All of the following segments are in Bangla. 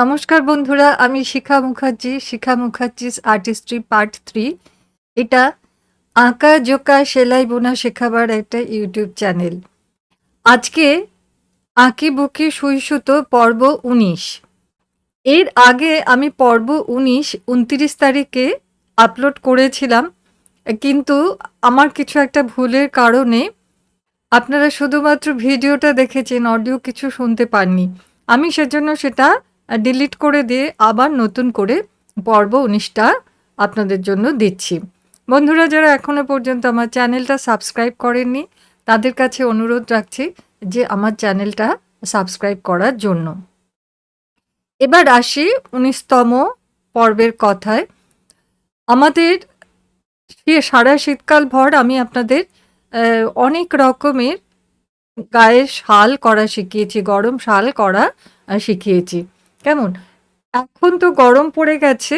নমস্কার বন্ধুরা, আমি Shikha Mukherjee, Shikha Mukherjee's artistry part three এটা আঁকা, জোকা, সেলাই, বোনা শেখাবার একটা ইউটিউব চ্যানেল আজকে আঁকি, বুকি, সুই, সুতো, পর্ব উনিশ। এর আগে আমি পর্ব উনিশ উনত্রিশ তারিখে আপলোড করেছিলাম, কিন্তু আমার কিছু একটা ভুলের কারণে আপনারা শুধুমাত্র ভিডিওটা দেখেছেন অডিও কিছু শুনতে পাননি। আমি সেজন্য সেটা ডিলিট করে দিয়ে আবার নতুন করে পর্ব উনিশটা আপনাদের জন্য দিচ্ছি। বন্ধুরা, যারা এখনও পর্যন্ত আমার চ্যানেলটা সাবস্ক্রাইব করেননি, তাদের কাছে অনুরোধ রাখছি যে আমার চ্যানেলটা সাবস্ক্রাইব করার জন্য। এবার আসি উনিশতম পর্বের কথায়। আমাদের সারা শীতকাল ভর আমি আপনাদের অনেক রকমের গায়ে শাল করা শিখিয়েছি, গরম শাল করা শিখিয়েছি। কেমন? এখন তো গরম পড়ে গেছে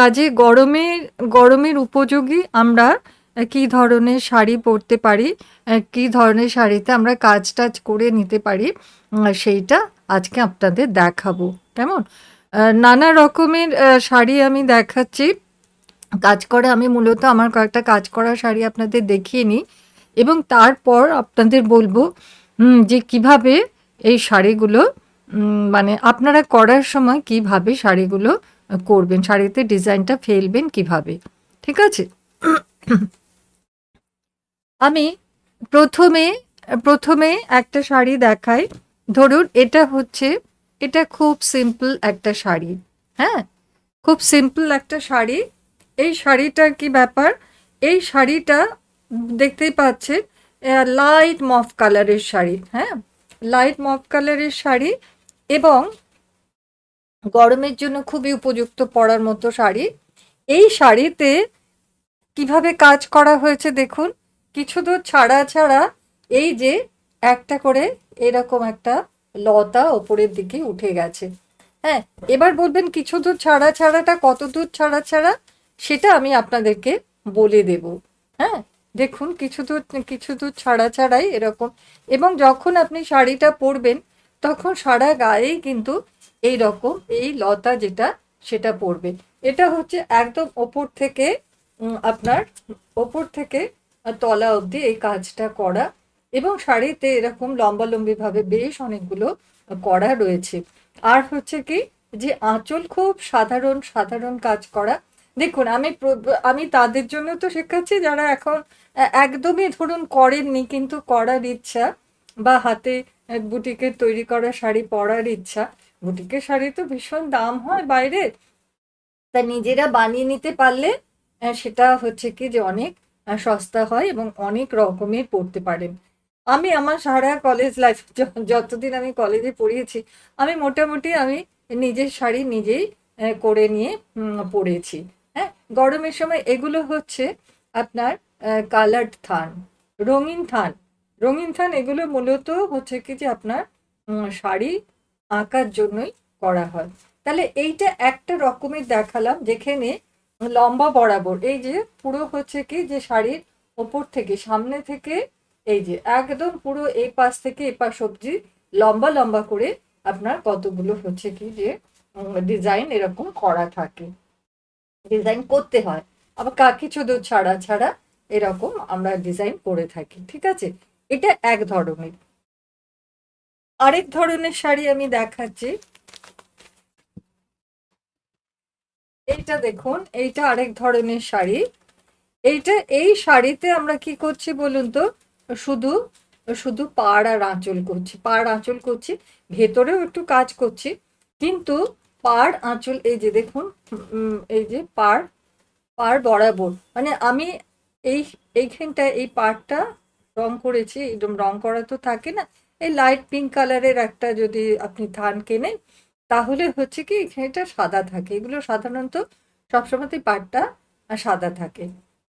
কাজে গরমে, গরমের উপযোগী আমরা কি ধরনের শাড়ি পরতে পারি কি ধরনের শাড়িতে আমরা কাজ টাজ করে নিতে পারি সেইটা আজকে আপনাদের দেখাবো। কেমন? নানা রকমের শাড়ি আমি দেখাচ্ছি। কাজ করা আমি মূলত আমার কয়েকটা কাজ করা শাড়ি আপনাদের দেখিয়ে নিই এবং তারপর আপনাদের বলব যে কীভাবে এই শাড়িগুলো মানে আপনারা করার সময় কীভাবে শাড়িগুলো করবেন? শাড়িতে ডিজাইনটা ফেলবেন কীভাবে? ঠিক আছে? আমি প্রথমে প্রথমে একটা শাড়ি দেখাই। ধরুন, এটা হচ্ছে, এটা খুব সিম্পল একটা শাড়ি হ্যাঁ? খুব সিম্পল একটা শাড়ি। এই শাড়িটার কি ব্যাপার? এই শাড়িটা দেখতেই পাচ্ছেন লাইট মফ কালারের শাড়ি হ্যাঁ? লাইট মফ কালারের শাড়ি এবং গরমের জন্য খুবই উপযুক্ত পরার মতো শাড়ি। এই শাড়িতে কীভাবে কাজ করা হয়েছে দেখুন। কিছু দূর ছাড়া ছাড়া এই যে একটা করে এরকম একটা লতা ওপরের দিকে উঠে গেছে। হ্যাঁ এবার বলবেন কিছু দূর ছাড়া ছাড়াটা, কত দূর ছাড়া ছাড়া, সেটা আমি আপনাদেরকে বলে দেব। হ্যাঁ দেখুন, কিছু দূর কিছু দূর ছাড়া ছাড়াই এরকম। এবং যখন আপনি শাড়িটা পরবেন তখন সারা গায়েই কিন্তু এই রকম এই লতা যেটা, সেটা পড়বে। এটা হচ্ছে একদম ওপর থেকে আপনার ওপর থেকে তলা অবধি এই কাজটা করা। এবং শাড়িতে এরকম লম্বালম্বিভাবে বেশ অনেকগুলো করা রয়েছে। আর হচ্ছে কি, যে আঁচল খুব সাধারণ সাধারণ কাজ করা। দেখুন, আমি আমি তাদের জন্য তো শেখাচ্ছি, যারা এখন একদমই ধরুন করেননি, কিন্তু করার ইচ্ছা বা হাতে এক বুটিকের তৈরি করা শাড়ি পরার ইচ্ছা। বুটিকের শাড়ি তো ভীষণ দাম হয় বাইরে। তা নিজেরা বানিয়ে নিতে পারলে সেটা হচ্ছে কি যে অনেক সস্তা হয় এবং অনেক রকমের পড়তে পারেন। আমি আমার সারা কলেজ লাইফ যতদিন আমি কলেজে পড়িয়েছি, আমি মোটামুটি আমি নিজের শাড়ি নিজেই করে নিয়ে পরেছি হ্যাঁ গরমের সময় এগুলো হচ্ছে আপনার কালার্ড থান, রঙিন থান। রঙিন থান এগুলো মূলত হচ্ছে কি যে আপনার শাড়ি আঁকার জন্যই করা হয়। তাহলে এইটা একটা রকমের দেখালাম যেখানে লম্বা বরাবর, এই যে পুরো হচ্ছে কি যে শাড়ির ওপর থেকে, সামনে থেকে এই যে একদম পুরো এই পাশ থেকে এ পাশ অবধি লম্বা লম্বা করে আপনার কতগুলো হচ্ছে কি যে ডিজাইন এরকম করা থাকে। ডিজাইন করতে হয়। আবার কা কিছু ছাড়া ছাড়া এরকম আমরা ডিজাইন করে থাকি, ঠিক আছে? এটা এক ধরনের। আরেক ধরনের শাড়ি আমি দেখাচ্ছি। এইটা দেখুন, এইটা আরেক ধরনের শাড়ি। এইটা, এই শাড়িতে আমরা কি করছি বলুন তো? শুধু শুধু পাড় আর আঁচল করছি। পাড়, আঁচল করছি, ভেতরেও একটু কাজ করছি। কিন্তু পাড়, আঁচল, এই যে দেখুন এই যে পাড় পাড় বরাবর। মানে আমি এই, এইখানটায় এই পাড়টা রং করেছি, একদম রং করা তো থাকে না। এই লাইট পিঙ্ক কালারের একটা যদি আপনি ধান কেনেন, তাহলে হচ্ছে কি এখানেটা সাদা থাকে। এগুলো সাধারণত সবসময়তেই পাড়টা সাদা থাকে।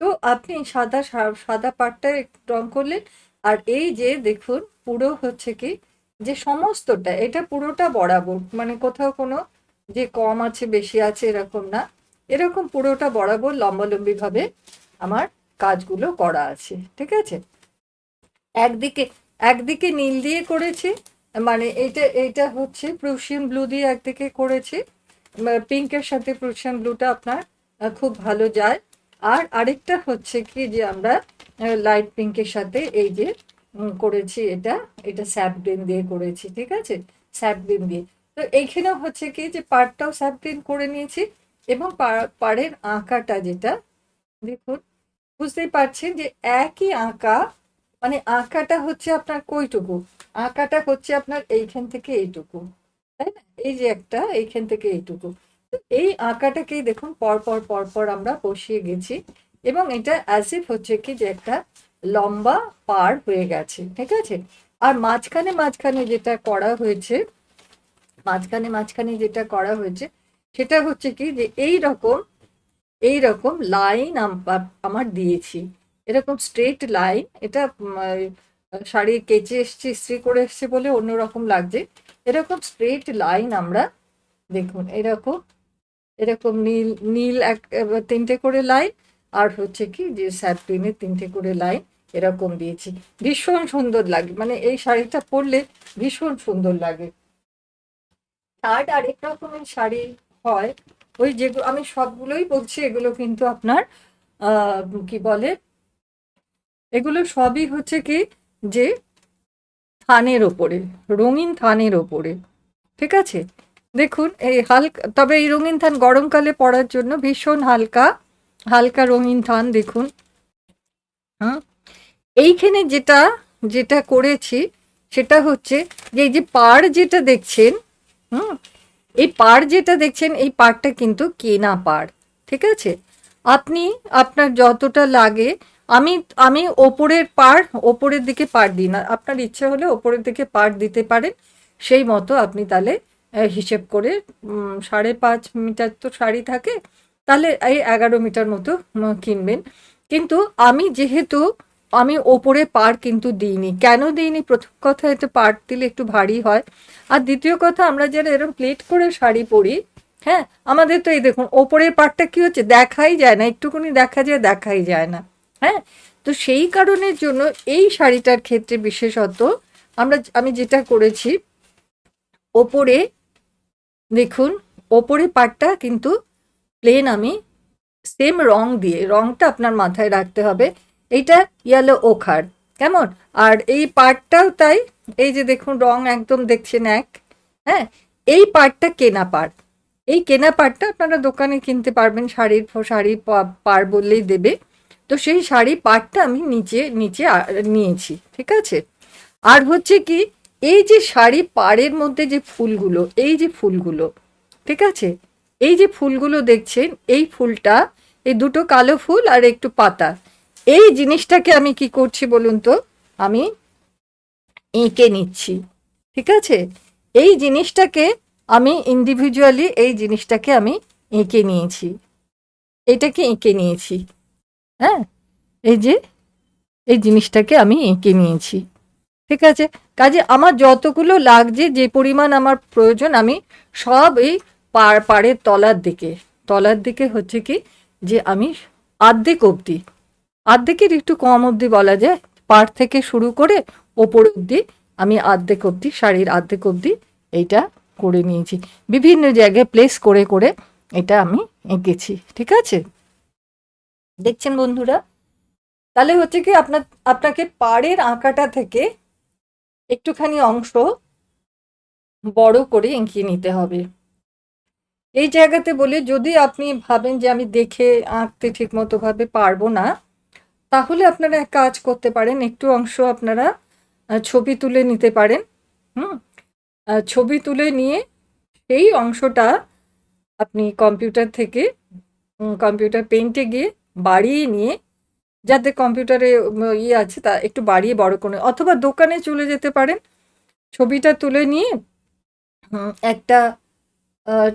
তো আপনি সাদা সাদা পাটটা রং করলেন, আর এই যে দেখুন পুরো হচ্ছে কি যে সমস্তটা, এটা পুরোটা বরাবর মানে কোথাও কোনো যে কম আছে, বেশি আছে এরকম না। এরকম পুরোটা বরাবর লম্বালম্বিভাবে আমার কাজগুলো করা আছে, ঠিক আছে? একদিকে একদিকে নীল দিয়ে করেছি মানে এটা এটা হচ্ছে প্রুশিয়ান ব্লু দিয়ে একদিকে করেছি পিঙ্কের সাথে প্রুশিয়ান ব্লুটা আপনার খুব ভালো যায়। আর আরেকটা হচ্ছে কি যে আমরা লাইট পিঙ্কের সাথে এই যে করেছি এটা এটা স্যাপ স্যাপগ্রিন দিয়ে করেছি, ঠিক আছে? স্যাপ স্যাপগ্রিন দিয়ে। তো এইখানেও হচ্ছে কি যে পাড়টাও স্যাপগ্রিন করে নিয়েছি এবং পাড়ের আঁকাটা যেটা, দেখুন, বুঝতেই পারছেন যে একই আঁকা মানে আঁকাটা হচ্ছে আপনার কইটুকু। আঁকাটা হচ্ছে আপনার এইখান থেকে এইটুকু। তাই না? এই যে একটা, এইখান থেকে এইটুকু। এই আঁকাটাকেই দেখুন, পর পর পর পর আমরা বসিয়ে গেছি এবং এটা অ্যাসিভ হচ্ছে কি যে একটা লম্বা পার হয়ে গেছে, ঠিক আছে? আর মাঝখানে মাঝখানে যেটা করা হয়েছে, মাঝখানে মাঝখানে যেটা করা হয়েছে, সেটা হচ্ছে কি যে এই রকম এই রকম লাইন আমার দিয়েছি। এরকম স্ট্রেট লাইন এটা শাড়ি কেচে এসছে, ইস্ত্রি করে এসছে বলে অন্যরকম লাগছে। এরকম স্ট্রেট লাইন আমরা দেখুন, এরকম এরকম নীল নীল এক তিনটে করে লাইন আর হচ্ছে কি যে স্যাপ্রিনের তিনটে করে লাইন এরকম দিয়েছি। ভীষণ সুন্দর লাগে মানে এই শাড়িটা পরলে ভীষণ সুন্দর লাগে। থার্ড আরেক রকমের শাড়ি হয়, ওই যেগুলো আমি সবগুলোই বলছি, এগুলো কিন্তু আপনার কি বলে এগুলো সবই হচ্ছে কি যে থানের ওপরে, রঙিন থানের ওপরে, ঠিক আছে? দেখুন, এই হালকা, তবে এই রঙিন থান গরমকালে পড়ার জন্য ভীষণ হালকা হালকা রঙিন থান, দেখুন। হুম এইখানে যেটা যেটা করেছি, সেটা হচ্ছে যে, এই যে পাড় যেটা দেখছেন, হুম? এই পাড় যেটা দেখছেন, এই পাড়টা কিন্তু কেনা পাড়, ঠিক আছে? আপনি, আপনার যতটা লাগে আমি আমি ওপরের পাড় ওপরের দিকে পাড় দিই না। আপনার ইচ্ছে হলে ওপরের দিকে পাড় দিতে পারেন। সেই মতো আপনি তাহলে হিসেব করে সাড়ে পাঁচ মিটার তো শাড়ি থাকে, তাহলে এই এগারো মিটার মতো কিনবেন। কিন্তু আমি যেহেতু, আমি ওপরে পাড় কিন্তু দিইনি। কেন দিইনি? প্রথম কথা, এটা পাড় দিলে একটু ভারী হয়। আর দ্বিতীয় কথা, আমরা যারা এরকম প্লেট করে শাড়ি পরি হ্যাঁ আমাদের তো এই দেখুন, ওপরের পাটটা কি হচ্ছে? দেখাই যায় না একটুকুনি দেখা যায়, দেখাই যায় না। হ্যাঁ? তো সেই কারণের জন্য এই শাড়িটার ক্ষেত্রে বিশেষত আমরা আমি যেটা করেছি, ওপরে দেখুন, ওপরে পাটটা কিন্তু প্লেন আমি সেম রং দিয়ে, রংটা আপনার মাথায় রাখতে হবে। এইটা ইয়েলো ওখার কেমন? আর এই পাটটাও তাই, এই যে দেখুন রং একদম দেখছেন এক হ্যাঁ? এই পাটটা কেনা পাট, এই কেনা পাটটা আপনারা দোকানে কিনতে পারবেন, শাড়ির, শাড়ি পার বললেই দেবে। তো সেই শাড়ি পাটটা আমি নিচে নিচে নিয়েছি, ঠিক আছে? আর হচ্ছে কি, এই যে শাড়ি পাড়ের মধ্যে যে ফুলগুলো, এই যে ফুলগুলো, ঠিক আছে? এই যে ফুলগুলো দেখছেন, এই ফুলটা, এই দুটো কালো ফুল আর একটু পাতা, এই জিনিসটাকে আমি কি করছি বলুন তো? আমি এঁকে নিচ্ছি, ঠিক আছে? এই জিনিসটাকে আমি ইন্ডিভিজুয়ালি এই জিনিসটাকে আমি এঁকে নিয়েছি, এটাকে এঁকে নিয়েছি। হ্যাঁ? এই যে, এই জিনিসটাকে আমি এঁকে নিয়েছি। ঠিক আছে? কাজে আমার যতগুলো লাগছে, যে পরিমাণ আমার প্রয়োজন, আমি সব এই পাড়ের তলার দিকে। তলার দিকে হচ্ছে কি, যে আমি আর্ধেক অবধি, আর্ধেকের একটু কম অবধি বলা যায় পাড় থেকে শুরু করে ওপর অবধি আমি আর্ধেক অবধি শাড়ির আর্ধেক অবধি এইটা করে নিয়েছি। বিভিন্ন জায়গায় প্লেস করে করে এটা আমি এঁকেছি। ঠিক আছে? দেখছেন বন্ধুরা? তাহলে হচ্ছে কি আপনার, আপনাকে পাড়ের আঁকাটা থেকে একটুখানি অংশ বড় করে এঁকিয়ে নিতে হবে। এই জায়গাতে বলে, যদি আপনি ভাবেন যে আমি দেখে আঁকতে ঠিক মতো ভাবে পারব না, তাহলে আপনারা এক কাজ করতে পারেন, একটু অংশ আপনারা ছবি তুলে নিতে পারেন, হুম? ছবি তুলে নিয়ে সেই অংশটা আপনি কম্পিউটার থেকে কম্পিউটার পেন্টে গিয়ে বাড়িয়ে নিয়ে যাতে কম্পিউটারে ইয়ে আছে তা একটু বাড়িয়ে বড় করে অথবা দোকানে চলে যেতে পারেন। ছবিটা তুলে নিয়ে একটা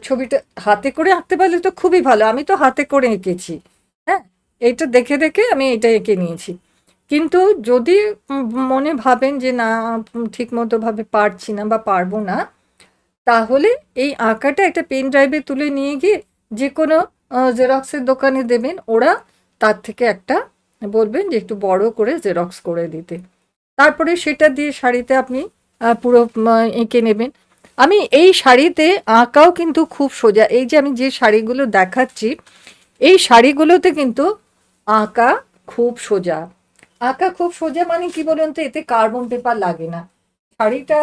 ছবিটা হাতে করে আঁকতে পারলে তো খুবই ভালো। আমি তো হাতে করে এঁকেছি হ্যাঁ? এইটা দেখে দেখে আমি এটা এঁকে নিয়েছি। কিন্তু যদি মনে ভাবেন যে না ঠিক মতো ভাবে পারছি না বা পারব না, তাহলে এই আঁকাটা একটা পেন ড্রাইভে তুলে নিয়ে গিয়ে যে কোনো জেরক্সের দোকানে দেবেন। ওরা তার থেকে একটা বলবেন যে একটু বড় করে জেরক্স করে দিতে। তারপরে সেটা দিয়ে শাড়িতে আপনি পুরো এঁকে নেবেন। আমি এই শাড়িতে আঁকাও কিন্তু খুব সোজা। এই যে আমি যে শাড়িগুলো দেখাচ্ছি, এই শাড়িগুলোতে কিন্তু আঁকা খুব সোজা। আঁকা খুব সোজা মানে কি বলুন তো? এতে কার্বন পেপার লাগে না। শাড়িটা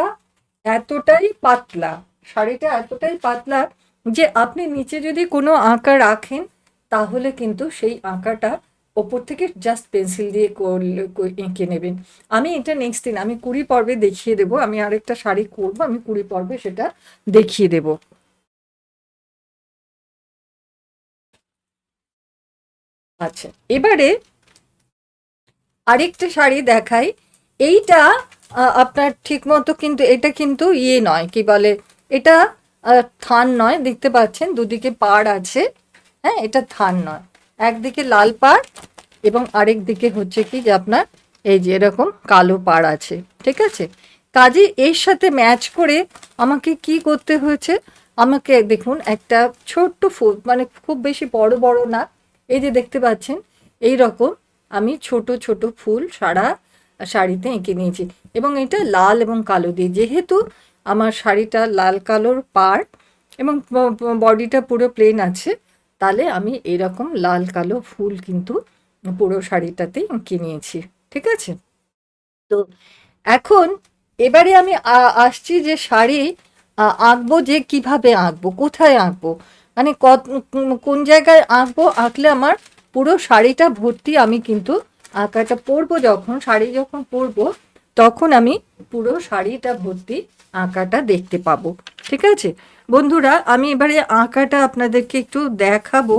এতটাই পাতলা, শাড়িটা এতটাই পাতলা যে আপনি নিচে যদি কোনো আঁকা রাখেন, তাহলে কিন্তু সেই আঁকাটা ওপর থেকে জাস্ট পেন্সিল দিয়ে করলে এঁকে নেবেন। আমি এটা নেক্সট দিন, আমি কুড়ি পর্বে দেখিয়ে দেবো, আমি আরেকটা শাড়ি করব, আমি কুড়ি পর্বে সেটা দেখিয়ে দেবো। আচ্ছা এবারে আরেকটা শাড়ি দেখাই। এইটা আপনার ঠিক মতো কিন্তু, এটা কিন্তু ইয়ে নয়, কি বলে, এটা থান নয়, দেখতে পাচ্ছেন দুদিকে পাড় আছে। হ্যাঁ এটা থান নয়। একদিকে লাল পাড় এবং আরেক দিকে হচ্ছে কি যে আপনার এই যে এরকম কালো পাড় আছে, ঠিক আছে? কাজে এর সাথে ম্যাচ করে আমাকে কি করতে হয়েছে? আমাকে দেখুন, একটা ছোট্ট ফুল মানে খুব বেশি বড় বড় না। এই যে দেখতে পাচ্ছেন, এই রকম আমি ছোট ছোট ফুল সারা শাড়িতে এঁকে নিয়েছি। এবং এটা লাল এবং কালো দিয়ে, যেহেতু আমার শাড়িটা লাল কালোর পাড় এবং বডিটা পুরো প্লেন আছে। তাহলে আমি এরকম লাল কালো ফুল কিন্তু পুরো শাড়িটাতেই এঁকে নিয়েছি, ঠিক আছে? তো এখন এবারে আমি আসছি যে শাড়ি আঁকবো যে কীভাবে আঁকবো, কোথায় আঁকবো? মানে কত কোন জায়গায় আঁকবো? আঁকলে আমার পুরো শাড়িটা ভর্তি আমি কিন্তু আঁকাটা পরবো যখন, শাড়ি যখন পরবো, তখন আমি পুরো শাড়িটা ভর্তি আঁকাটা দেখতে পাবো, ঠিক আছে? বন্ধুরা, আমি এবারে আঁকাটা আপনাদেরকে একটু দেখাবো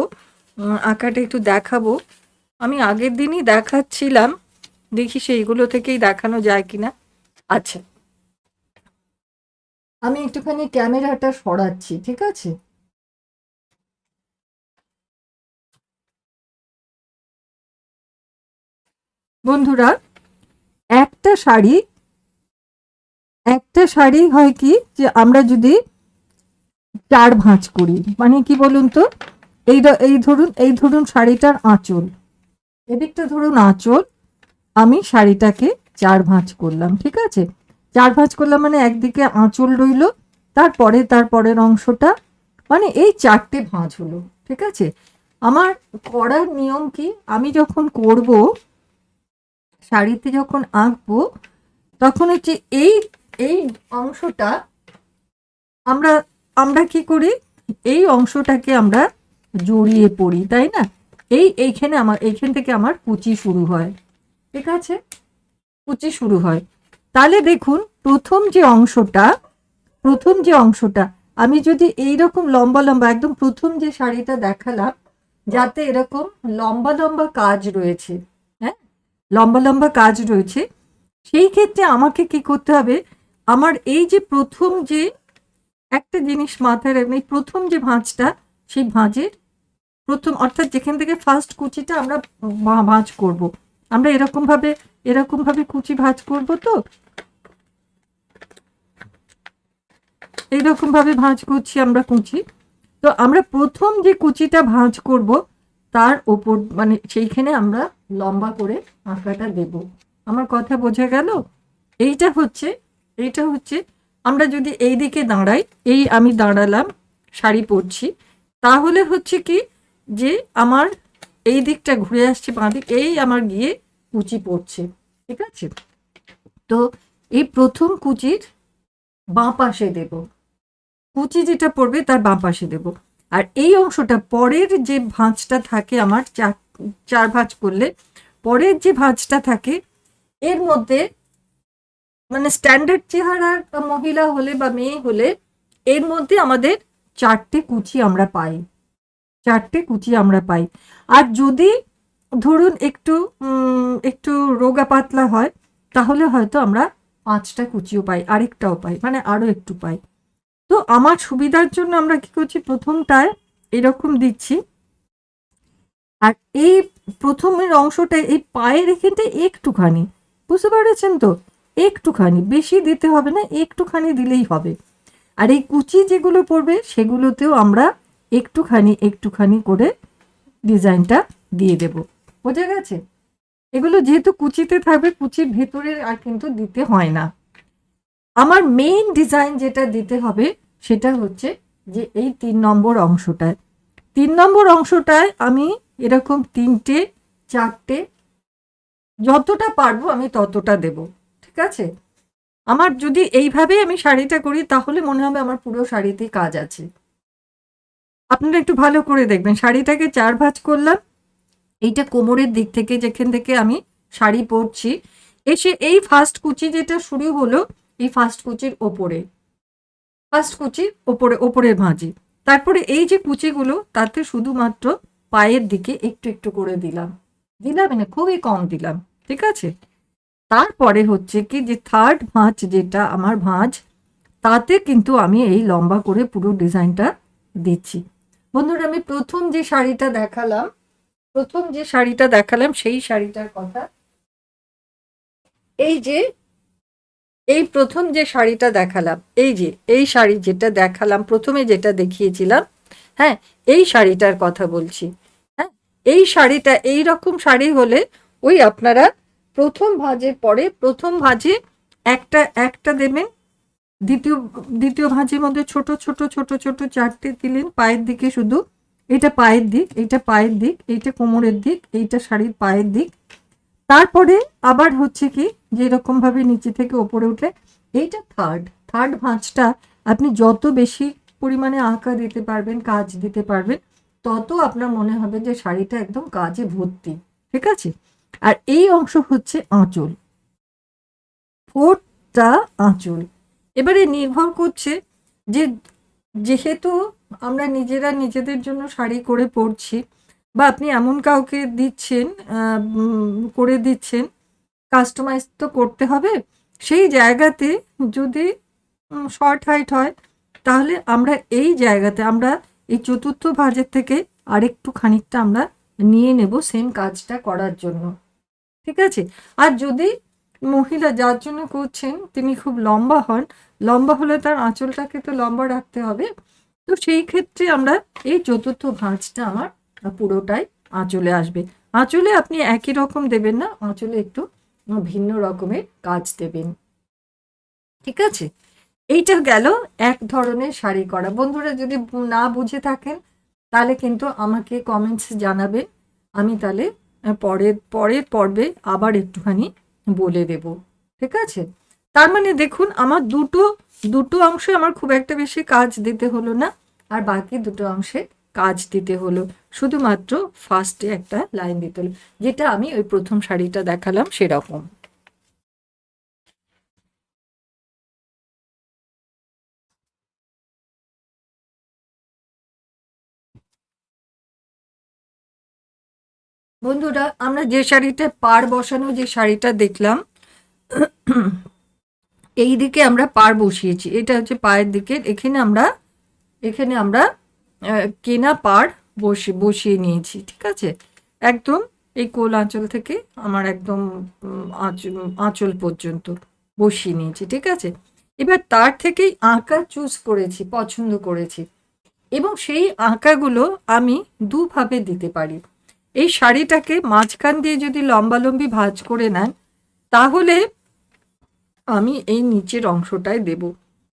আঁকাটা একটু দেখাবো। আমি আগের দিনই দেখাচ্ছিলাম, দেখি সেইগুলো থেকেই দেখানো যায় কিনা। আচ্ছা। আমি একটুখানি ক্যামেরাটা সরাচ্ছি, ঠিক আছে? বন্ধুরা, একটা শাড়ি একটা শাড়ি হয় কি যে আমরা যদি চার ভাঁজ করি মানে কি বলুন তো? এই এই ধরুন এই ধরুন শাড়িটার আঁচল। এদিকটা ধরুন আঁচল, আমি শাড়িটাকে চার ভাঁজ করলাম, ঠিক আছে? চার ভাঁজ করলাম মানে একদিকে আঁচল রইল, তারপরে, তারপরের অংশটা মানে এই চারটে ভাঁজ হলো, ঠিক আছে? আমার করার নিয়ম কি? আমি যখন করব, শাড়িতে যখন আঁকবো, তখন হচ্ছে এই এই অংশটা আমরা আমরা কি করি? এই অংশটাকে আমরা জড়িয়ে পড়ি, তাই না? এই এইখানে আমার, এইখান থেকে আমার কুচি শুরু হয়। ঠিক আছে? কুচি শুরু হয়। তাহলে দেখুন, প্রথম যে অংশটা, প্রথম যে অংশটা, আমি যদি এই রকম লম্বা লম্বা, একদম প্রথম যে শাড়িটা দেখালাম, যাতে এরকম লম্বা লম্বা কাজ রয়েছে হ্যাঁ? লম্বা লম্বা কাজ রয়েছে, সেই ক্ষেত্রে আমাকে কি করতে হবে? আমার এই যে প্রথম যে একটা জিনিস মাথায় রাখবেন, এই প্রথম যে ভাঁজটা, সেই ভাঁজের প্রথম, অর্থাৎ যেখান থেকে ফার্স্ট কুচিটা আমরা ভাঁজ করব। আমরা এরকম ভাবে এরকম ভাবে কুচি ভাঁজ করব তো? এইরকম ভাবে ভাঁজ করছি আমরা কুচি। তো আমরা প্রথম যে কুচিটা ভাঁজ করব, তার ওপর মানে সেইখানে আমরা লম্বা করে আঁকাটা দেব। আমার কথা বোঝা গেল? এইটা হচ্ছে এইটা হচ্ছে আমরা যদি এই দিকে দাঁড়াই, এই আমি দাঁড়ালাম, শাড়ি পরছি, তাহলে হচ্ছে কি যে আমার এই দিকটা ঘুরে আসছে, বাঁ দিক, এই আমার গিয়ে কুচি পড়ছে, ঠিক আছে? তো এই প্রথম কুচির বাঁ পাশে দেব। কুচি যেটা পড়বে তার বাঁ পাশে দেব। আর এই অংশটা পরের যে ভাঁজটা থাকে আমার চার চার ভাঁজ করলে, পরের যে ভাঁজটা থাকে, এর মধ্যে মানে স্ট্যান্ডার্ড চেহারার মহিলা হলে বা মেয়ে হলে এর মধ্যে আমাদের চারটে কুচি আমরা পাই। চারটে কুচি আমরা পাই। আর যদি ধরুন একটু একটু রোগা পাতলা হয়, তাহলে হয়তো আমরা পাঁচটা কুচিও পাই, আরেকটাও পাই মানে আরও একটু পাই। তো আমার সুবিধার জন্য আমরা কি করছি? প্রথমটায় এরকম দিচ্ছি। আর এই প্রথমের অংশটা এই পায়ের এখানটা একটুখানি, বুঝতে পেরেছেন তো? একটুখানি, বেশি দিতে হবে না, একটুখানি দিলেই হবে। আর এই কুচি যেগুলো পড়বে, সেগুলোতেও আমরা একটুখানি একটুখানি করে ডিজাইনটা দিয়ে দেব। বোঝা গেছে? এগুলো যেহেতু কুচিতে থাকবে, কুচির ভেতরে আর কিন্তু দিতে হয় না। আমার মেইন ডিজাইন যেটা দিতে হবে, সেটা হচ্ছে যে এই তিন নম্বর অংশটায়। তিন নম্বর অংশটায় আমি এরকম তিনটে, চারটে, যতটা পারব আমি ততটা দেব। ঠিক আছে? আমার যদি এইভাবে আমি শাড়িটা করি, তাহলে মনে হবে আমার পুরো শাড়িতেই কাজ আছে। আপনারা একটু ভালো করে দেখবেন, শাড়িটাকে চার ভাঁজ করলাম। এইটা কোমরের দিক থেকে, যেখান থেকে আমি শাড়ি পরছি। এসে এই ফার্স্ট কুচি যেটা শুরু হলো, এই ফার্স্ট কুচির ওপরে। ফার্স্ট কুচির ওপরে, ওপরের ভাঁজি। তারপরে এই যে কুচিগুলো, তাতে শুধুমাত্র পায়ের দিকে একটু একটু করে দিলাম। দিলাম না খুবই কম দিলাম, ঠিক আছে? তারপরে হচ্ছে কি যে থার্ড ভাঁজ যেটা আমার ভাঁজ, তাতে কিন্তু আমি এই লম্বা করে পুরো ডিজাইনটা দিচ্ছি। বন্ধুরা, আমি প্রথম যে শাড়িটা দেখালাম, প্রথম যে শাড়িটা দেখালাম, সেই শাড়িটার কথা। এই যে, এই প্রথম যে শাড়িটা দেখালাম, এই যে, এই শাড়ি যেটা দেখালাম, প্রথমে যেটা দেখিয়েছিলাম হ্যাঁ এই শাড়িটার কথা বলছি। হ্যাঁ এই শাড়িটা, এই রকম শাড়ি হলে ওই আপনারা প্রথম ভাঁজের পরে প্রথম ভাঁজে একটা একটা দেবেন। দ্বিতীয় দ্বিতীয় ভাঁজের মধ্যে ছোট ছোট ছোট ছোট চারটে দিলেন পায়ের দিকে শুধু। এটা পায়ের দিক এইটা পায়ের দিক, এইটা কোমরের দিক, এইটা শাড়ির পায়ের দিক। তারপরে আবার হচ্ছে কি যে ভাবে নিচে থেকে ওপরে উঠে, এইটা থার্ড থার্ড ভাঁজটা আপনি যত বেশি পরিমাণে আঁকা দিতে পারবেন, কাজ দিতে পারবেন, তত আপনার মনে হবে যে শাড়িটা একদম কাজে ভর্তি। ঠিক আছে? আর এই অংশ হচ্ছে আঁচল। ফোর্থটা আঁচল। এবারে নির্ভর করছে যে যেহেতু আমরা নিজেরা নিজেদের জন্য শাড়ি করে পরছি বা আপনি এমন কাউকে দিচ্ছেন করে দিচ্ছেন কাস্টমাইজ তো করতে হবে। সেই জায়গাতে যদি শর্ট হাইট হয়, তাহলে আমরা এই জায়গাতে আমরা এই চতুর্থ ভাঁজের থেকে আরেকটু খানিকটা আমরা নিয়ে নেব সেম কাজটা করার জন্য। ঠিক আছে? আর যদি মহিলা যার জন্য করছেন, তিনি খুব লম্বা হন, লম্বা হলে তার আঁচলটাকে তো লম্বা রাখতে হবে। তো সেই ক্ষেত্রে আমরা এই চতুর্থ ভাঁজটা আমার পুরোটাই আঁচলে আসবে। আঁচলে আপনি একই রকম দেবেন না, আঁচলে একটু ভিন্ন রকমের কাজ দেবেন। ঠিক আছে? এইটা গেল এক ধরনের শাড়ি করা। বন্ধুরা যদি না বুঝে থাকেন, তাহলে কিন্তু আমাকে কমেন্টস জানাবেন। আমি তাহলে পরের পরের পর্বে আবার একটুখানি বলে দেব। ঠিক আছে? তার মানে দেখুন, আমার দুটো দুটো অংশে আমার খুব একটা বেশি কাজ দিতে হলো না, আর বাকি দুটো অংশে কাজ দিতে হলো। শুধুমাত্র ফার্স্টে একটা লাইন দিতে হলো, যেটা আমি ওই প্রথম শাড়িটা দেখালাম সেরকম। বন্ধুরা, আমরা যে শাড়িটা, পার বসানো যে শাড়িটা দেখলাম, এই দিকে আমরা পার বসিয়েছি। এটা হচ্ছে পায়ের দিকে। এখানে আমরা এখানে আমরা কেনা পার বসে, বসিয়ে নিয়েছি, ঠিক আছে? একদম এই কোল আঁচল থেকে আমার একদম আঁচল পর্যন্ত বসিয়ে নিয়েছি, ঠিক আছে? এবার তার থেকেই আঁকা চুজ করেছি, পছন্দ করেছি। এবং সেই আঁকাগুলো আমি দুভাবে দিতে পারি। এই শাড়িটাকে মাঝখান দিয়ে যদি লম্বালম্বি ভাঁজ করে নেন, তাহলে আমি এই নিচের অংশটায় দেব।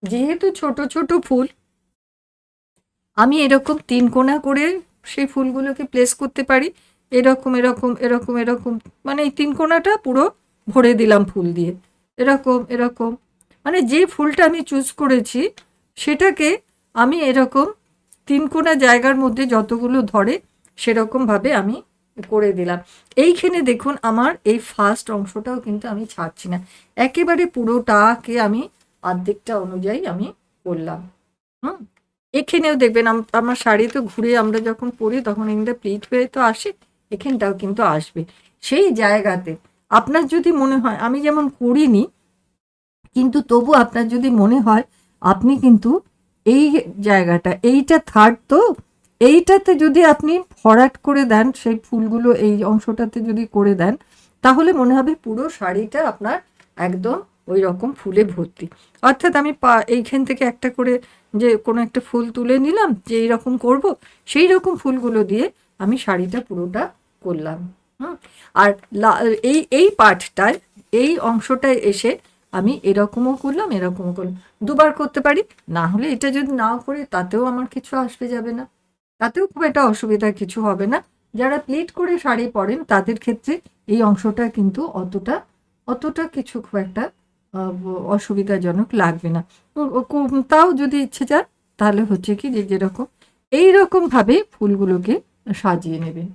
যেহেতু ছোট ছোট ফুল, আমি এরকম তিন কোণা করে সেই ফুলগুলোকে প্লেস করতে পারি। এরকম এরকম এরকম এরকম মানে এই তিন কোণাটা পুরো ভরে দিলাম ফুল দিয়ে। এরকম এরকম মানে যে ফুলটা আমি চুজ করেছি, সেটাকে আমি এরকম তিন কোণা জায়গার মধ্যে যতগুলো ধরে সেরকমভাবে আমি করে দিলাম। এইখানে দেখুন আমার এই ফার্স্ট অংশটাও কিন্তু আমি ছাড়ছি না। একেবারে পুরোটাকে আমি অর্ধেকটা অনুযায়ী আমি করলাম। হুম? এখানেও দেখবেন আমার শাড়ি তো ঘুরে আমরা যখন পরি তখন এখানটা প্লিট হয়ে তো আসে, এখানটাও কিন্তু আসবে। সেই জায়গাতে আপনার যদি মনে হয়, আমি যেমন করিনি, কিন্তু তবু আপনার যদি মনে হয়, আপনি কিন্তু এই জায়গাটা, এইটা থার্ড তো এইটাতে যদি আপনি ভরাট করে দেন, সেই ফুলগুলো এই অংশটাতে যদি করে দেন, তাহলে মনে হবে পুরো শাড়িটা আপনার একদম ওই রকম ফুলে ভর্তি। অর্থাৎ আমি পা, এইখান থেকে একটা করে যে কোনো একটা ফুল তুলে নিলাম, যে এইরকম করব, সেই রকম ফুলগুলো দিয়ে আমি শাড়িটা পুরোটা করলাম। হুম? আর এই এই পার্টটায় এই অংশটায় এসে আমি এরকমও করলাম এরকমও করলাম। দুবার করতে পারি, না হলে এটা যদি না করি তাতেও আমার কিছু আসবে যাবে না। তাতেও খুব একটা অসুবিধা কিছু হবে না। যারা প্লেট করে শাড়ি পরেন, তাদের ক্ষেত্রে এই অংশটা কিন্তু অতটা অতটা কিছু খুব একটা অসুবিধাজনক লাগবে না। তাও যদি ইচ্ছে যায় তাহলে হচ্ছে কি যে, যেরকম, এইরকমভাবে ফুলগুলোকে সাজিয়ে নেবেন।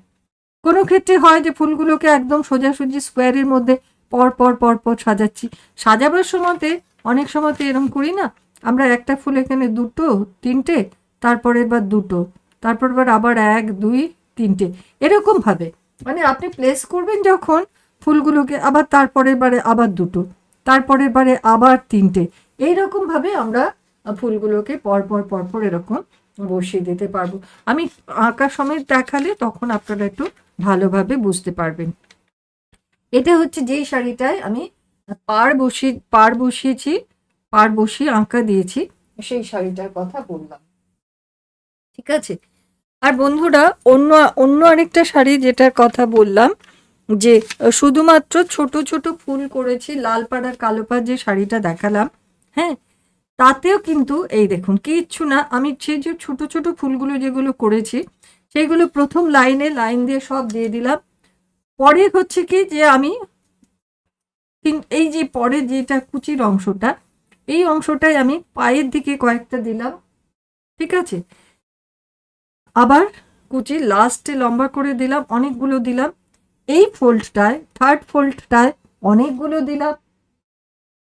কোনো ক্ষেত্রে হয় যে, ফুলগুলোকে একদম সোজাসুজি স্কোয়ারের মধ্যে পর পর পর পর সাজাচ্ছি। সাজাবার সময়তে, অনেক সময়তে এরকম করি না, আমরা একটা ফুল এখানে দুটো, তিনটে তারপরের বার দুটো তারপর বার আবার এক, দুই, তিনটে। এরকমভাবে মানে আপনি প্লেস করবেন যখন ফুলগুলোকে, আবার তারপরের বারে আবার দুটো, তারপরের বারে আবার তিনটে। এইরকমভাবে আমরা ফুলগুলোকে পরপর পরপর এরকম বসিয়ে দিতে পারব। আমি আঁকা সমেত দেখালে তখন আপনারা একটু ভালোভাবে বুঝতে পারবেন। এটা হচ্ছে যেই শাড়িটায় আমি পার বসিয়ে পার বসিয়েছি পার বসিয়ে আঁকা দিয়েছি, সেই শাড়িটার কথা বললাম। ঠিক আছে? আর বন্ধুরা, অন্য অন্য আরেকটা শাড়ি যেটার কথা বললাম, যে, শুধুমাত্র ছোট ছোট ফুল করেছি, লাল পাড়ার কালো পাড় যে শাড়িটা দেখালাম হ্যাঁ? তাতেও কিন্তু, এই দেখুন, কিচ্ছু না, আমি সেই যে ছোট ছোট ফুলগুলো যেগুলো করেছি, সেইগুলো প্রথম লাইনে, লাইন দিয়ে সব দিয়ে দিলাম। পরে হচ্ছে কি, যে আমি এই যে পরে যেটা কুচির অংশটা, এই অংশটাই আমি পায়ের দিকে কয়েকটা দিলাম, ঠিক আছে? আবার কুচি লাস্টে লম্বা করে দিলাম, অনেকগুলো দিলাম। এই ফোল্ডটায় থার্ড ফোল্ডটায় অনেকগুলো দিলাম।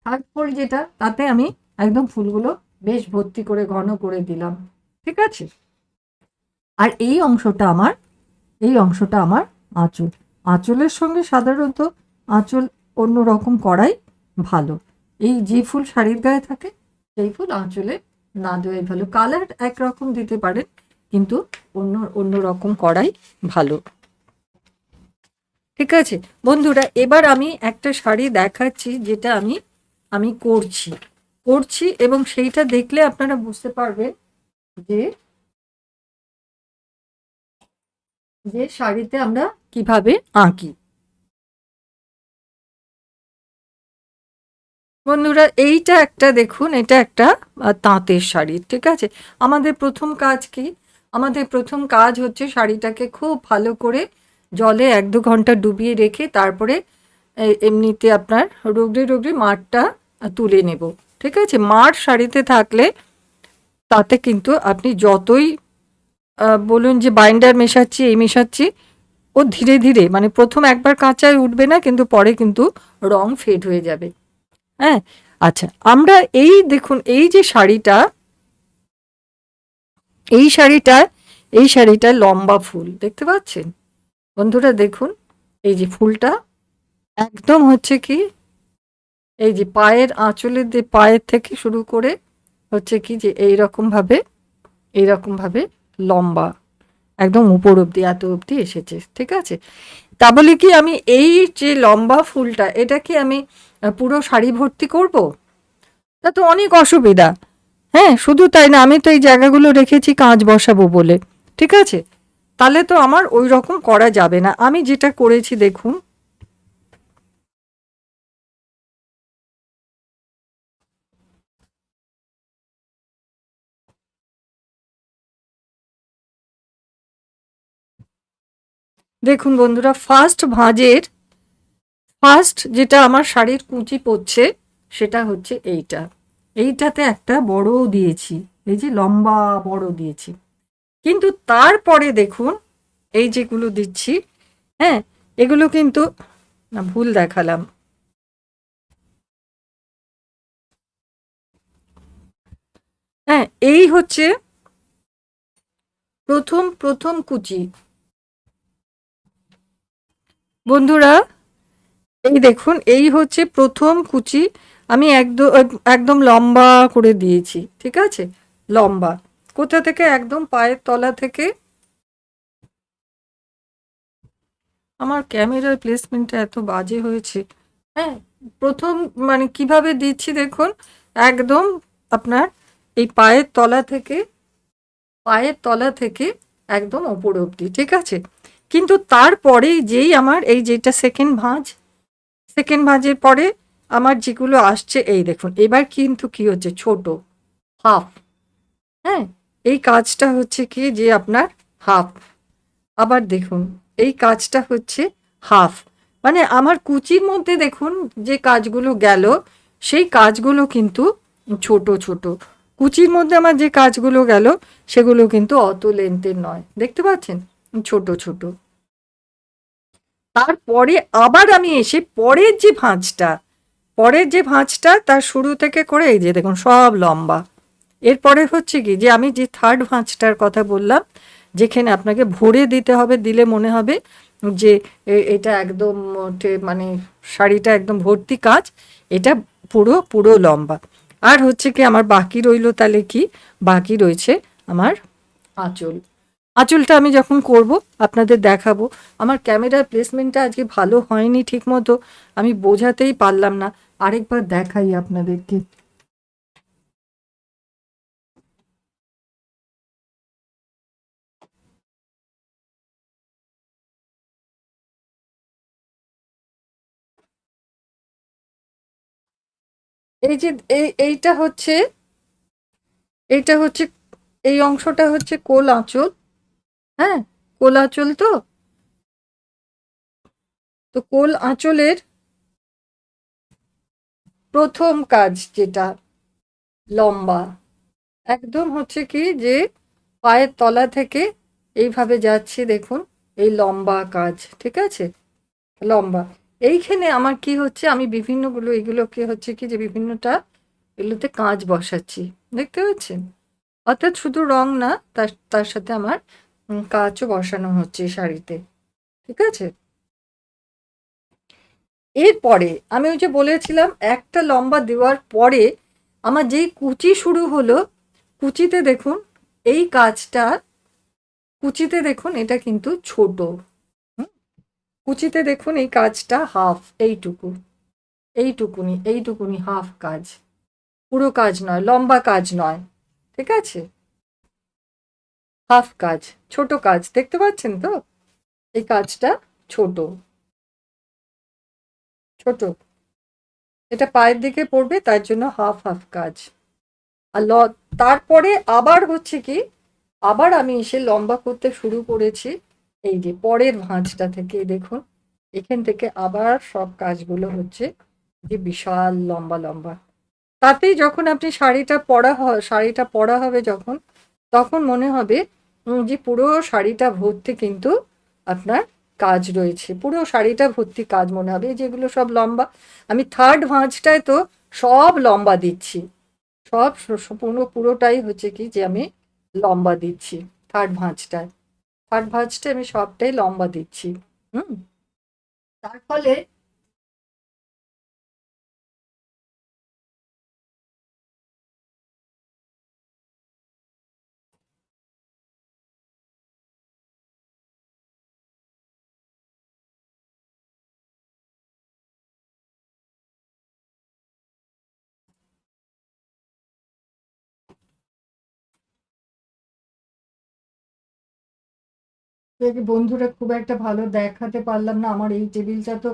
থার্ড ফোল্ড যেটা, তাতে আমি একদম ফুলগুলো বেশ ভর্তি করে, ঘন করে দিলাম। ঠিক আছে? আর এই অংশটা আমার, এই অংশটা আমার আঁচল। আঁচলের সঙ্গে সাধারণত আঁচল অন্য রকম করাই ভালো। এই যে ফুল শাড়ির গায়ে থাকে, সেই ফুল আঁচলে না দেওয়াই ভালো। কালার একরকম দিতে পারেন। কিন্তু অন্য অন্য রকম করাই ভালো। ঠিক আছে? বন্ধুরা, এবার আমি একটা শাড়ি দেখাচ্ছি, যেটা আমি আমি করছি। করছি এবং সেইটা দেখলে আপনারা বুঝতে পারবেন যে যে শাড়িতে আমরা কীভাবে আঁকি। বন্ধুরা, এইটা একটা দেখুন, এটা একটা তাঁতের শাড়ি, ঠিক আছে? আমাদের প্রথম কাজ কি? আমাদের প্রথম কাজ হচ্ছে শাড়িটাকে খুব ভালো করে জলে এক দু ঘণ্টা ডুবিয়ে রেখে তারপরে এমনিতে আপনার রোগড়ে রোগড়ে মাঠটা তুলে নেব। ঠিক আছে? মাঠ শাড়িতে থাকলে তাতে কিন্তু আপনি যতই বলুন যে বাইন্ডার মেশাচ্ছি, এই মেশাচ্ছি, ও ধীরে ধীরে মানে প্রথম একবার কাঁচায় উঠবে না, কিন্তু পরে কিন্তু রং ফেড হয়ে যাবে। হ্যাঁ? আচ্ছা আমরা এই দেখুন, এই যে শাড়িটা এই শাড়িটা এই শাড়িটা লম্বা ফুল, দেখতে পাচ্ছেন? বন্ধুরা দেখুন, এই যে ফুলটা একদম হচ্ছে কি, এই যে পায়ের আঁচলের যে পায়ের থেকে শুরু করে হচ্ছে কি যে এইরকম ভাবে এইরকম ভাবে লম্বা, একদম উপর অব্দি এত অব্দি এসেছে, ঠিক আছে? তা বলে কি আমি এই যে লম্বা ফুলটা, এটা কি আমি পুরো শাড়ি ভর্তি করব? তা তো অনেক অসুবিধা। হ্যাঁ শুধু তাই না, আমি তো এই জায়গাগুলো রেখেছি কাঁচ বসাবো বলে। ঠিক আছে? তাহলে তো আমার ওই রকম করা যাবে না। আমি যেটা করেছি, দেখুন। দেখুন বন্ধুরা ফার্স্ট ভাঁজের ফার্স্ট যেটা আমার শাড়ির কুচি পড়ছে সেটা হচ্ছে এইটা। এইটাতে একটা বড় দিয়েছি, এই যে লম্বা বড় দিয়েছি। কিন্তু তারপরে দেখুন, এই যেগুলো দিচ্ছি হ্যাঁ এগুলো কিন্তু, না, ভুল দেখালাম। হ্যাঁ এই হচ্ছে প্রথম প্রথম কুচি। বন্ধুরা, এই দেখুন, এই হচ্ছে প্রথম কুচি আমি একদম একদম লম্বা করে দিয়েছি, ঠিক আছে? লম্বা। কোথা থেকে? একদম পায়ের তলা থেকে। আমার ক্যামেরার প্লেসমেন্টটা এত বাজে হয়েছে। হ্যাঁ প্রথম মানে কীভাবে দিচ্ছি দেখুন, একদম আপনার এই পায়ের তলা থেকে, পায়ের তলা থেকে একদম ওপর অবধি, ঠিক আছে? কিন্তু তারপরেই যেই আমার এই যেটা সেকেন্ড ভাঁজ সেকেন্ড ভাঁজের পরে আমার যেগুলো আসছে, এই দেখুন। এবার কিন্তু কি হচ্ছে? ছোট। হাফ। হ্যাঁ এই কাজটা হচ্ছে কি? যে আপনার হাফ। আবার দেখুন, এই কাজটা হচ্ছে হাফ। মানে আমার কুচির মধ্যে দেখুন, যে কাজগুলো গেল, সেই কাজগুলো কিন্তু ছোট ছোট। কুচির মধ্যে আমার যে কাজগুলো গেল, সেগুলো কিন্তু অত লেন্থের নয়। দেখতে পাচ্ছেন? ছোট ছোট। তারপরে আবার আমি এসে পরের যে ভাঁজটা পরের যে ভাঁজটা, তার শুরু থেকে করে এই যে দেখুন, সব লম্বা। এরপরে হচ্ছে কি, যে আমি যে থার্ড ভাঁজটার কথা বললাম, যেখানে আপনাকে ভরে দিতে হবে, দিলে মনে হবে যে এটা একদম মানে শাড়িটা একদম ভর্তি কাজ, এটা পুরো পুরো লম্বা। আর হচ্ছে কি, আমার বাকি রইল তাহলে কি? বাকি রয়েছে আমার আঁচল। আঁচলটা আমি যখন করব, আপনাদের দেখাবো। আমার ক্যামেরার প্লেসমেন্টটা আজকে ভালো হয়নি ঠিক মতো আমি বোঝাতেই পারলাম না। আরেকবার দেখাই আপনাদেরকে। এই যে, এই, এইটা হচ্ছে এইটা হচ্ছে, এই অংশটা হচ্ছে কোল আঁচল। হ্যাঁ কোল আঁচল তো। তো কোল আঁচলের প্রথম কাজ যেটা, লম্বা, একদম হচ্ছে কি যে পায়ের তলা থেকে এইভাবে যাচ্ছে, দেখুন, এই লম্বা কাজ, ঠিক আছে? লম্বা, এইখানে আমার কি হচ্ছে, আমি বিভিন্নগুলো, এগুলোকে হচ্ছে কি যে বিভিন্নটা এগুলোতে কাজ বসাচ্ছি, দেখতে পাচ্ছেন? অর্থাৎ শুধু রং না, তার তার সাথে আমার কাঁচও বসানো হচ্ছে শাড়িতে। ঠিক আছে? এরপরে আমি ওই যে বলেছিলাম, একটা লম্বা দেওয়ার পরে আমার যেই কুচি শুরু হলো, কুচিতে দেখুন, এই কাজটা কুচিতে দেখুন এটা কিন্তু ছোট? কুচিতে দেখুন এই কাজটা হাফ, এইটুকু। এইটুকুনি এইটুকুনি হাফ কাজ পুরো কাজ নয়, লম্বা কাজ নয়। ঠিক আছে? হাফ কাজ, ছোট কাজ, দেখতে পাচ্ছেন তো? এই কাজটা ছোট। ছোট। এটা পায়ের দিকে পড়বে, তার জন্য হাফ হাফ কাজ। আর ল, তারপরে আবার হচ্ছে কি, আবার আমি এসে লম্বা করতে শুরু করেছি। এই যে পরের ভাঁজটা থেকে দেখুন, এখান থেকে আবার সব কাজগুলো হচ্ছে যে বিশাল লম্বা লম্বা। তাতেই যখন আপনি শাড়িটা পরা শাড়িটা পরা হবে যখন, তখন মনে হবে যে পুরো শাড়িটা ভর্তি কিন্তু আপনার কাজ রয়েছে। পুরো শাড়িটা ভর্তি কাজ মনে হবে যেগুলো সব লম্বা, আমি থার্ড ভাঁজটায় তো সব লম্বা দিচ্ছি। সব পুরো, পুরোটাই হচ্ছে কি যে আমি লম্বা দিচ্ছি থার্ড ভাঁজটায়। থার্ড ভাঁজটায় আমি সবটাই লম্বা দিচ্ছি, হুম। তার ফলে বন্ধুরা খুব একটা ভালো দেখাতে পারলাম না। আমার এই টেবিলটা তো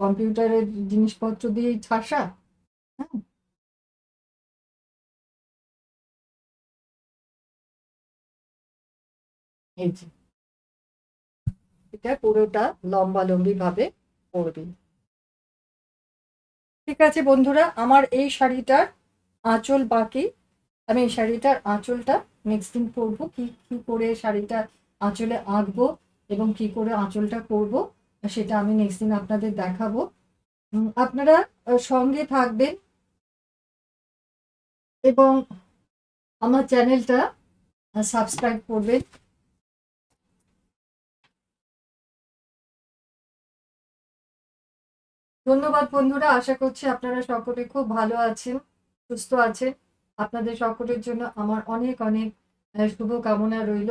কম্পিউটারের জিনিসপত্র দিয়েই ঠাসা হ্যাঁ। এই এটা পুরোটা লম্বা লম্বি ভাবে পড়বে ঠিক আছে বন্ধুরা, আমার এই শাড়িটার আঁচল বাকি। আমি এই শাড়িটার আঁচলটা নেক্সট দিন পরবো। কি কি করে শাড়িটা আঁচলে আঁকবো এবং কি করে আঁচলটা করব, সেটা আমি নেক্সট দিন আপনাদের দেখাবো। আপনারা সঙ্গে থাকবেন। এবং আমার চ্যানেলটা সাবস্ক্রাইব করবেন। ধন্যবাদ বন্ধুরা, আশা করছি আপনারা সকলে খুব ভালো আছেন, সুস্থ আছেন। আপনাদের সকলের জন্য আমার অনেক অনেক শুভকামনা রইল।